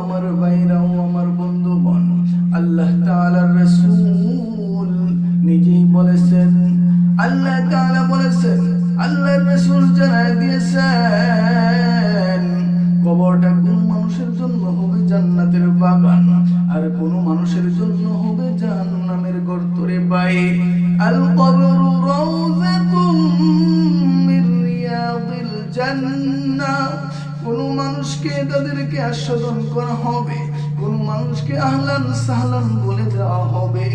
আমার ভাইরাও আমার বন্ধু বন্ধুগণ, আল্লাহ তাআলার রাসূল নিজেই বলেছেন, আল্লাহ তাআলা বলেছেন, আল্লাহর রাসূল জানায় দিয়েছেন, কবরটা কোন মানুষের জন্য হবে জান্নাতের বাগান, আর কোন মানুষের জন্য হবে জাহান্নামের গর্তরে বাই। আল কবরু রাউযাতুম মির রিয়াদিল জান্নাহ। কোন মানুষকে তাদেরকে আস্বাদন করা হবে, কোন মানুষকে আহলান সাহলান বলে দেওয়া হবে,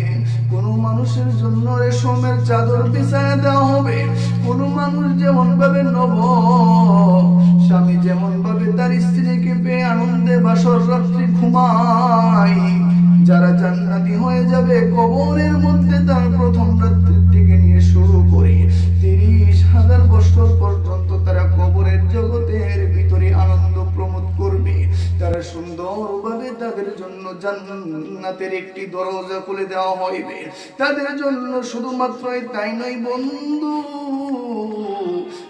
কোন মানুষের জন্য রেশমের চাদর বিছায় দেওয়া হবে, কোন মানুষ যেমন ভাবে নব তারা সুন্দরভাবে তাদের জন্য জান্নাতের একটি দরজা খুলে দেওয়া হইবে। তাদের জন্য শুধুমাত্র তাই নয় বন্ধু,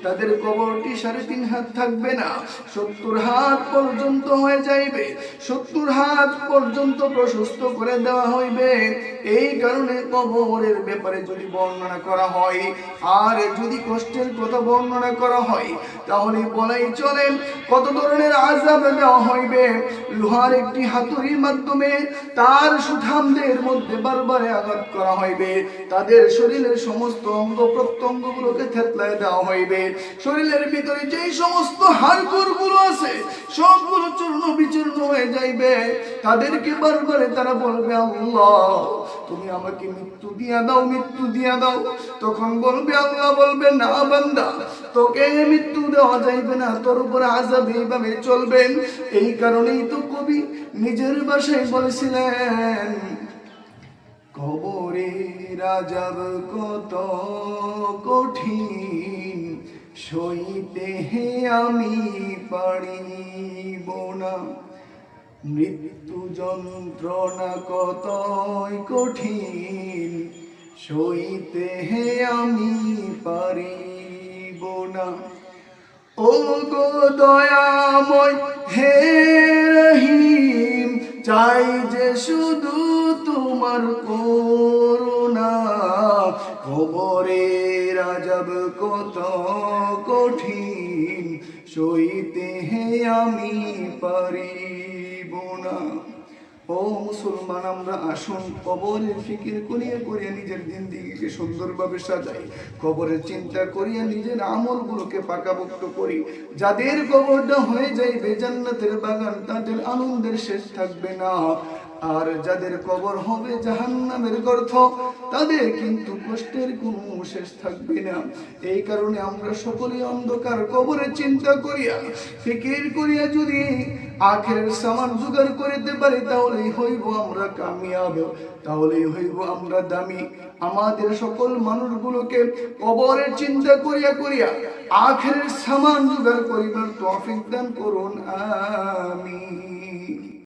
তাদের কবরটি সাড়ে তিন হাত থাকবে না, সত্তর হাত পর্যন্ত হয়ে যাইবে, সত্তর হাত পর্যন্ত প্রশস্ত করে দেওয়া হইবে। এই কারণে কবরের ব্যাপারে যদি বর্ণনা করা হয়, আর যদি কষ্টের কথা বর্ণনা করা হয়, তাহলে বলাই চলে, কত ধরনের আজাব দেওয়া হইবে? লোহার একটি হাতুড়ির মাধ্যমে তার সুঠামদের মধ্যে বারবারে আঘাত করা হইবে। তাদের শরীরের সমস্ত অঙ্গ প্রত্যঙ্গ গুলোকে থেতলায় দেওয়া হইবে। শরীরের ভিতরে যেই সমস্ত হাড়গোড়গুলো আছে, সবগুলো চূর্ণ বিচূর্ণ হয়ে যাইবে। তাদেরকে বারবারে তারা বলবে, আল্লাহ, তুমি আমাকে মৃত্যু দিয়া দাও, মৃত্যু দিয়া দাও। তখন বলবে, আল্লাহ বলবে, না বান্দা, তোকে মৃত্যু দেওয়া যাইবে না, তোর উপরে আজাব এইভাবে চলবেন এই কারণেই তো কবি নিজের বাসায় বলেছিলেন কবরে রাজাব কত কঠিন, সইতে হে আমি পারিব না। মৃত্যু যন্ত্রণা কতই কঠিন, সইতে হে আমি পারিব না। ও গো দয়াময় হে রহিম, চাই যে শুধু তোমার করুণা। কবরে রাজব কত কঠিন, সইতে হে আমি পারিব না ও মুসলমান, আমরা আসুন কবরের ফিকির করিয়া করিয়া নিজের জিন্দিগিকে সুন্দরভাবে সাজাই। কবরের চিন্তা করিয়া নিজের আমলগুলোকে পাকাপোক্ত করি। যাদের কবরটা হয়ে যাইবে জান্নাতের বাগান, তাদের আনন্দের শেষ থাকবে না। আর যাদের কবর হবে জাহান্নামের গর্থ তাদের কিন্তু কষ্টের কোনো শেষ থাকবে না। এই কারণে আমরা সকলে অন্ধকার কবরের চিন্তা করিয়া, ফিকির করিয়া যদি আখের সামান জোগাড় করিতে পারি তাহলেই হইব আমরা কামিয়াব, তাহলেই হইব আমরা দামি। আমাদের সকল মানুষগুলোকে কবরের চিন্তা করিয়া করিয়া আখের সামান জোগাড় করিবার তফিক দান করুন আমি